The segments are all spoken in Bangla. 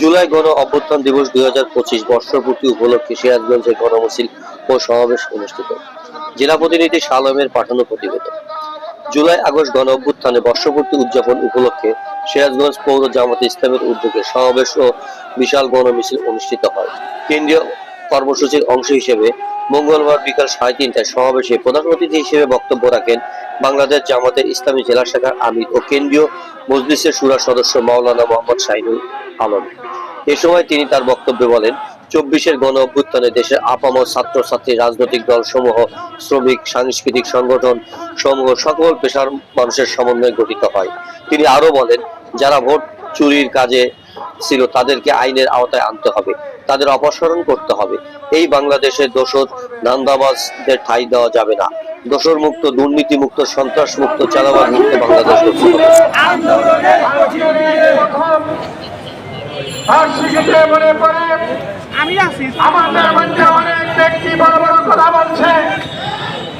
জুলাই গণ অভ্যুত্থান দিবস দুই হাজার পঁচিশ বর্ষপূর্তি উপলক্ষে সিরাজগঞ্জে গণমিছিল ও সমাবেশ অনুষ্ঠিত। জেলা প্রতিনিধি সালমের পাঠানো প্রতিবেদন। জুলাই আগস্ট গণ অভ্যুত্থানে বর্ষপূর্তি উদযাপন উপলক্ষে সিরাজগঞ্জ পৌর জামাতে ইসলামের উদ্যোগে সমাবেশ ও বিশাল গণমিছিল অনুষ্ঠিত হয়। কেন্দ্রীয় কর্মসূচির অংশ হিসেবে মঙ্গলবার বিকাল সাড়ে তিনটায় সমাবেশে প্রধান অতিথি হিসেবে বক্তব্য রাখেন বাংলাদেশ জামাতের ইসলামী জেলা শাখার আমির ও কেন্দ্রীয় মজলিসের সুরা সদস্য মাওলানা মোহাম্মদ শাহিনুল আলম। এ সময় তিনি তার বক্তব্যে বলেন, চব্বিশের গণ অভ্যুত্থানে দেশের আপামর ছাত্রছাত্রী, রাজনৈতিক দল সমূহ শ্রমিক, সাংস্কৃতিক সংগঠন সমূহ সকল পেশার মানুষের সমন্বয়ে গঠিত হয়। তিনি আরও বলেন, যারা ভোট চুরির কাজে ছিল তাদেরকে আইনের আওতায় আনতে হবে, তাদের অপসারণ করতে হবে। এই বাংলাদেশের দোষর ধান্দাবাজদের ঠাঁই দেওয়া যাবে না। দোষর মুক্ত দুর্নীতি মুক্ত সন্ত্রাস মুক্ত চালাবাদ মুক্ত বাংলাদেশ আর সেক্ষেত্রে মনে পড়ে আমি আছি। আমাদের মধ্যে অনেক ব্যক্তি বড় বড় কথা বলছে।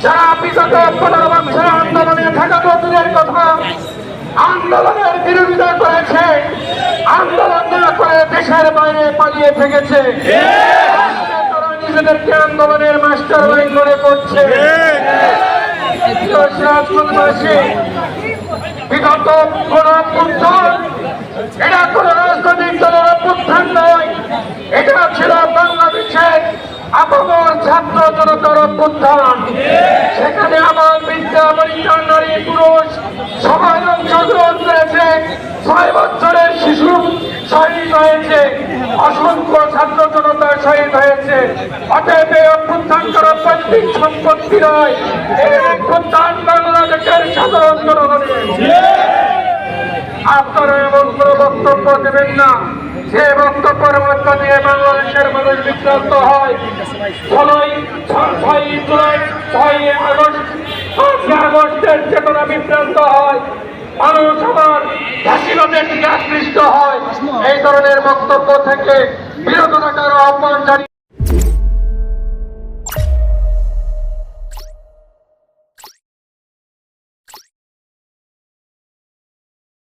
যারা বিগত পনেরো বছর আন্দোলনে থাকা দূরের কথা আন্দোলনের বিরোধিতা করেছে আন্দোলন না করে দেশের বাইরে পালিয়ে থেকেছে তারা নিজেদেরকে আন্দোলনের মাস্টার মাইন্ড মনে করছে। বিগত কোন এটা কোন রাজনৈতিক দলের অভ্যুত্থান নয়। এটা ছিল বাংলাদেশের আপমর ছাত্র জনতার অভ্যুত্থান। সেখানে আমার বিদ্যা বনিতা নারী পুরুষ সবাই অংশগ্রহণ করেছে। ছয় বছরের শিশু শহীদ হয়েছে। অসংখ্য ছাত্র জনতা শহীদ হয়েছে। অতএব এই অভ্যুত্থান করা পৈতৃক সম্পত্তি নয়। এই অভ্যুত্থান বাংলাদেশের সাধারণ জনগণের। আপনারা এমন কোনো বক্তব্য দেবেন না। যে বক্তব্যের মধ্য দিয়ে বাংলাদেশের মানুষ বিভ্রান্ত হয় চেতনা বিভ্রান্ত হয়। মানুষ আমার ফাঁসিবাদের দিকে আকৃষ্ট হয়। এই ধরনের বক্তব্য থেকে বিরত থাকার আহ্বান জানিয়ে